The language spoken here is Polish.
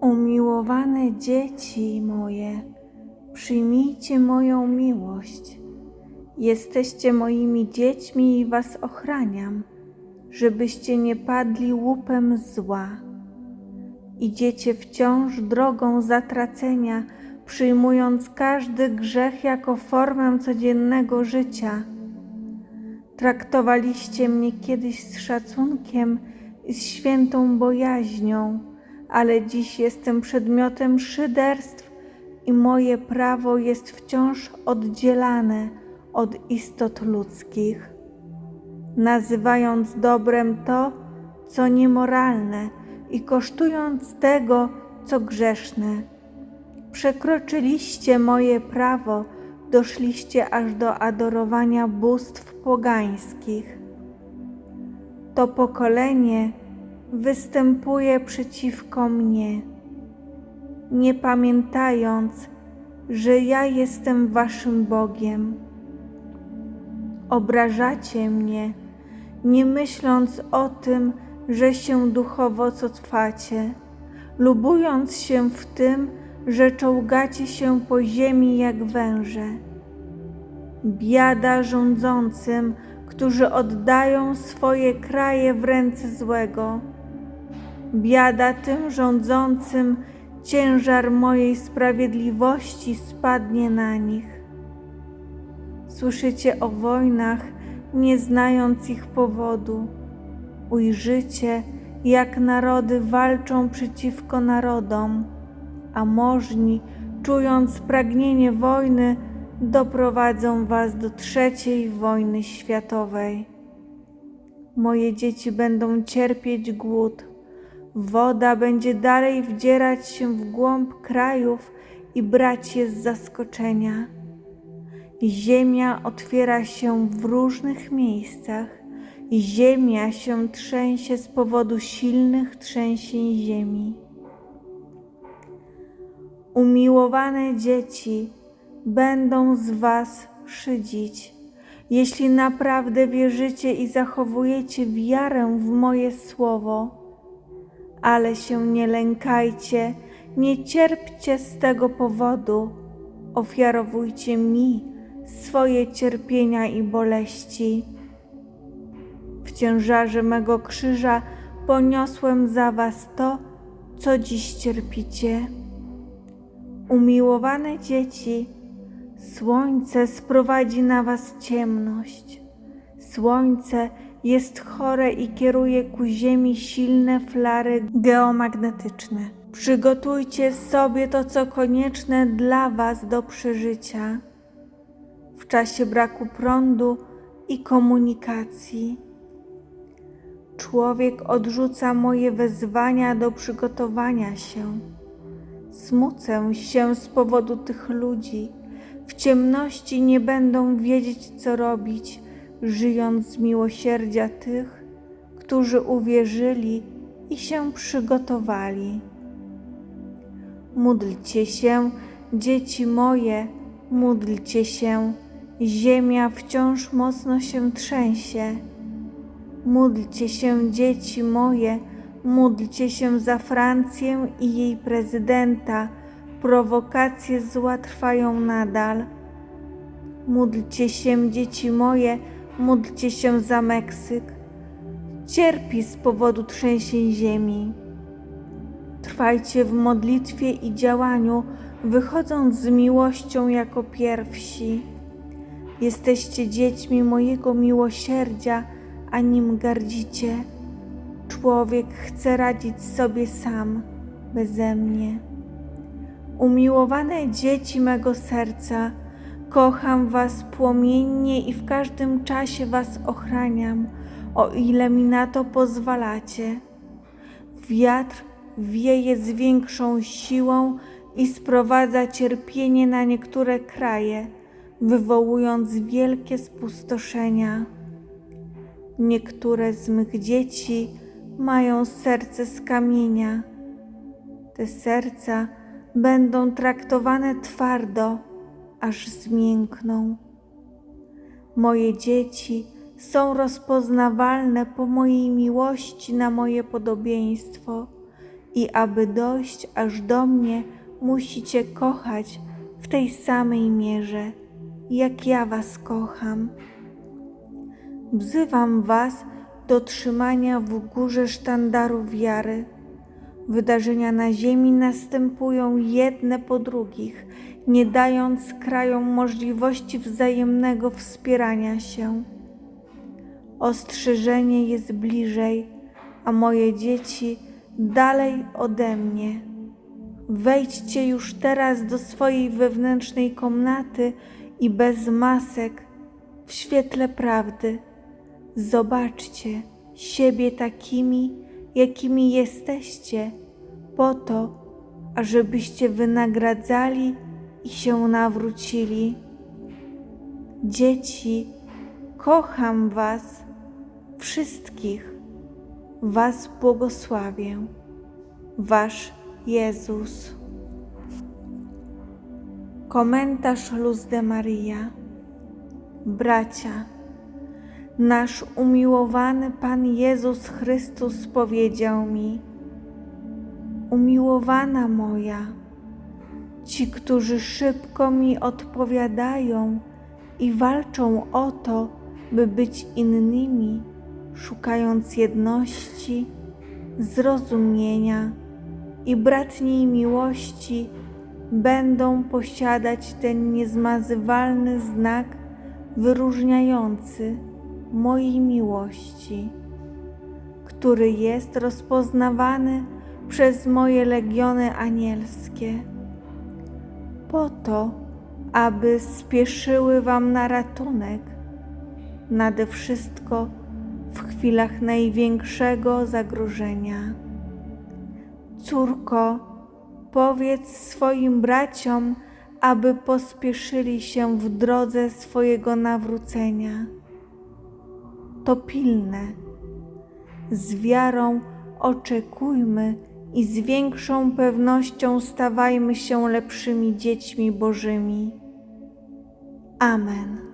Umiłowane dzieci moje, przyjmijcie moją miłość. Jesteście moimi dziećmi i was ochraniam, żebyście nie padli łupem zła. Idziecie wciąż drogą zatracenia, przyjmując każdy grzech jako formę codziennego życia. Traktowaliście mnie kiedyś z szacunkiem i z świętą bojaźnią, ale dziś jestem przedmiotem szyderstw i moje prawo jest wciąż oddzielane od istot ludzkich. Nazywając dobrem to, co niemoralne i kosztując tego, co grzeszne. Przekroczyliście moje prawo, doszliście aż do adorowania bóstw pogańskich. To pokolenie występuje przeciwko mnie, nie pamiętając, że ja jestem waszym Bogiem. Obrażacie mnie, nie myśląc o tym, że się duchowo cofacie, lubując się w tym, że czołgacie się po ziemi jak węże. Biada rządzącym, którzy oddają swoje kraje w ręce złego. Biada tym rządzącym, ciężar mojej sprawiedliwości spadnie na nich. Słyszycie o wojnach, nie znając ich powodu. Ujrzycie, jak narody walczą przeciwko narodom, a możni, czując pragnienie wojny, doprowadzą was do trzeciej wojny światowej. Moje dzieci będą cierpieć głód, woda będzie dalej wdzierać się w głąb krajów i brać je z zaskoczenia. Ziemia otwiera się w różnych miejscach, ziemia się trzęsie z powodu silnych trzęsień ziemi. Umiłowane dzieci będą z Was szydzić, jeśli naprawdę wierzycie i zachowujecie wiarę w moje słowo. Ale się nie lękajcie, nie cierpcie z tego powodu, ofiarowujcie mi swoje cierpienia i boleści. W ciężarze mego krzyża poniosłem za was to, co dziś cierpicie. Umiłowane dzieci, słońce sprowadzi na was ciemność. Słońce jest chore i kieruje ku ziemi silne flary geomagnetyczne. Przygotujcie sobie to, co konieczne dla was do przeżycia w czasie braku prądu i komunikacji. Człowiek odrzuca moje wezwania do przygotowania się. Smucę się z powodu tych ludzi. W ciemności nie będą wiedzieć, co robić, żyjąc z miłosierdzia tych, którzy uwierzyli i się przygotowali. Módlcie się, dzieci moje, módlcie się. Ziemia wciąż mocno się trzęsie. Módlcie się, dzieci moje, módlcie się za Francję i jej prezydenta. Prowokacje zła trwają nadal. Módlcie się, dzieci moje, módlcie się za Meksyk. Cierpi z powodu trzęsień ziemi. Trwajcie w modlitwie i działaniu, wychodząc z miłością jako pierwsi. Jesteście dziećmi mojego miłosierdzia a nim gardzicie. Człowiek chce radzić sobie sam, beze mnie. Umiłowane dzieci mego serca, kocham Was płomiennie i w każdym czasie Was ochraniam, o ile mi na to pozwalacie. Wiatr wieje z większą siłą i sprowadza cierpienie na niektóre kraje, wywołując wielkie spustoszenia. Niektóre z mych dzieci mają serce z kamienia. Te serca będą traktowane twardo, aż zmiękną. Moje dzieci są rozpoznawalne po mojej miłości na moje podobieństwo i aby dojść aż do mnie, musicie kochać w tej samej mierze, jak ja Was kocham. Wzywam Was do trzymania w górze sztandaru wiary. Wydarzenia na ziemi następują jedne po drugich, nie dając krajom możliwości wzajemnego wspierania się. Ostrzeżenie jest bliżej, a moje dzieci dalej ode mnie. Wejdźcie już teraz do swojej wewnętrznej komnaty i bez masek, w świetle prawdy. Zobaczcie siebie takimi, jakimi jesteście, po to, ażebyście wynagradzali i się nawrócili. Dzieci, kocham Was wszystkich. Was błogosławię. Wasz Jezus. Komentarz Luz de Maria. Bracia, nasz umiłowany Pan Jezus Chrystus powiedział mi: Umiłowana moja, ci, którzy szybko mi odpowiadają i walczą o to, by być innymi, szukając jedności, zrozumienia i bratniej miłości, będą posiadać ten niezmazywalny znak wyróżniający mojej miłości, który jest rozpoznawany przez moje legiony anielskie, po to, aby spieszyły Wam na ratunek, nade wszystko w chwilach największego zagrożenia. Córko, powiedz swoim braciom, aby pospieszyli się w drodze swojego nawrócenia. To pilne. Z wiarą oczekujmy i z większą pewnością stawajmy się lepszymi dziećmi Bożymi. Amen.